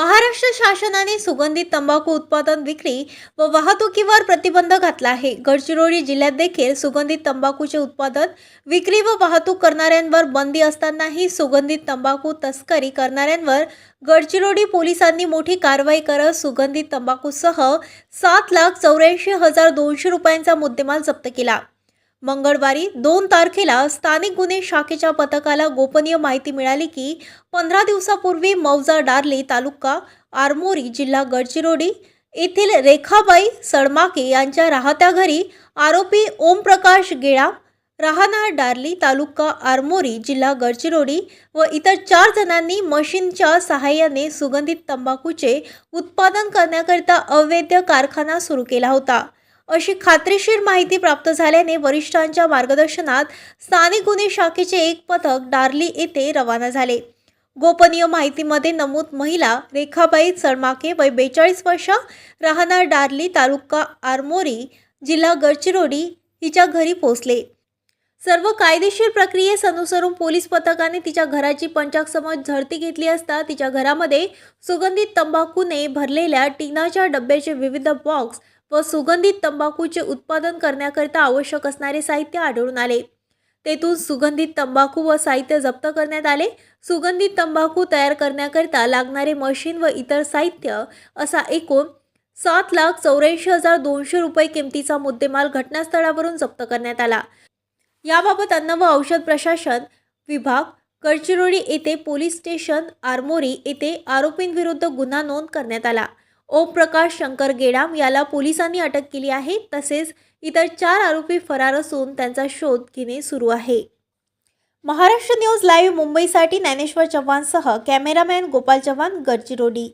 महाराष्ट्र शासनाने सुगंधित तंबाखू उत्पादन विक्री व वाहतुकीवर प्रतिबंध घातला आहे. गडचिरोली जिल्ह्यात देखील सुगंधित तंबाखूचे उत्पादन विक्री व वाहतूक करणाऱ्यांवर बंदी असतानाही सुगंधित तंबाखू तस्करी करणाऱ्यांवर गडचिरोली पोलिसांनी मोठी कारवाई करत सुगंधित तंबाखूसह सात लाख चौऱ्याऐंशी हजार दोनशे रुपयांचा मुद्देमाल जप्त केला. मंगळवारी दोन तारखेला स्थानिक गुन्हे शाखेच्या पथकाला गोपनीय माहिती मिळाली की पंधरा दिवसापूर्वी मौजा डार्ली तालुका आरमोरी जिल्हा गडचिरोली येथील रेखाबाई सडमाके यांच्या राहत्या घरी आरोपी ओमप्रकाश गेळा राहणार डार्ली तालुका आरमोरी जिल्हा गडचिरोली व इतर चार जणांनी मशीनच्या सहाय्याने सुगंधित तंबाखूचे उत्पादन करण्याकरिता अवैध कारखाना सुरू केला होता. अशी खात्रीशीर माहिती प्राप्त झाल्याने वरिष्ठांच्या मार्गदर्शनात स्थानिक गुन्हे शाखेचे एक पथक डार्ली येथे रवाना झाले. गोपनीय माहितीमध्ये नमूद महिला रेखाबाई चळमाके वय बेचाळीस वर्ष राहणार डार्ली तालुका आरमोरी जिल्हा गडचिरोली हिच्या घरी पोहोचले. सर्व कायदेशीर प्रक्रियेस अनुसरून पोलीस पथकाने तिच्या घराची पंचाकसमोर झडती घेतली असता तिच्या घरामध्ये सुगंधित तंबाखूने भरलेल्या टिनाच्या डब्याचे विविध बॉक्स व सुगंधित तंबाखूचे उत्पादन करण्याकरिता आवश्यक असणारे साहित्य आढळून आले. तेथून सुगंधित तंबाखू व साहित्य जप्त करण्यात आले. सुगंधित तंबाखू तयार करण्याकरिता लागणारे मशीन व इतर साहित्य असा एकूण सात लाख चौऱ्याऐंशी हजार दोनशे रुपये किमतीचा मुद्देमाल घटनास्थळावरून जप्त करण्यात आला. याबाबत अन्न व औषध प्रशासन विभाग गडचिरोली येथे पोलीस स्टेशन आरमोरी येथे आरोपींविरुद्ध गुन्हा नोंद करण्यात आला. ओमप्रकाश शंकर गेडाम याला पोलिसांनी अटक केली आहे तसेच इतर चार आरोपी फरार असून त्यांचा शोध घेणे सुरू आहे. महाराष्ट्र न्यूज लाईव्ह मुंबईसाठी ज्ञानेश्वर चव्हाणसह कॅमेरामॅन गोपाल चव्हाण गडचिरोली.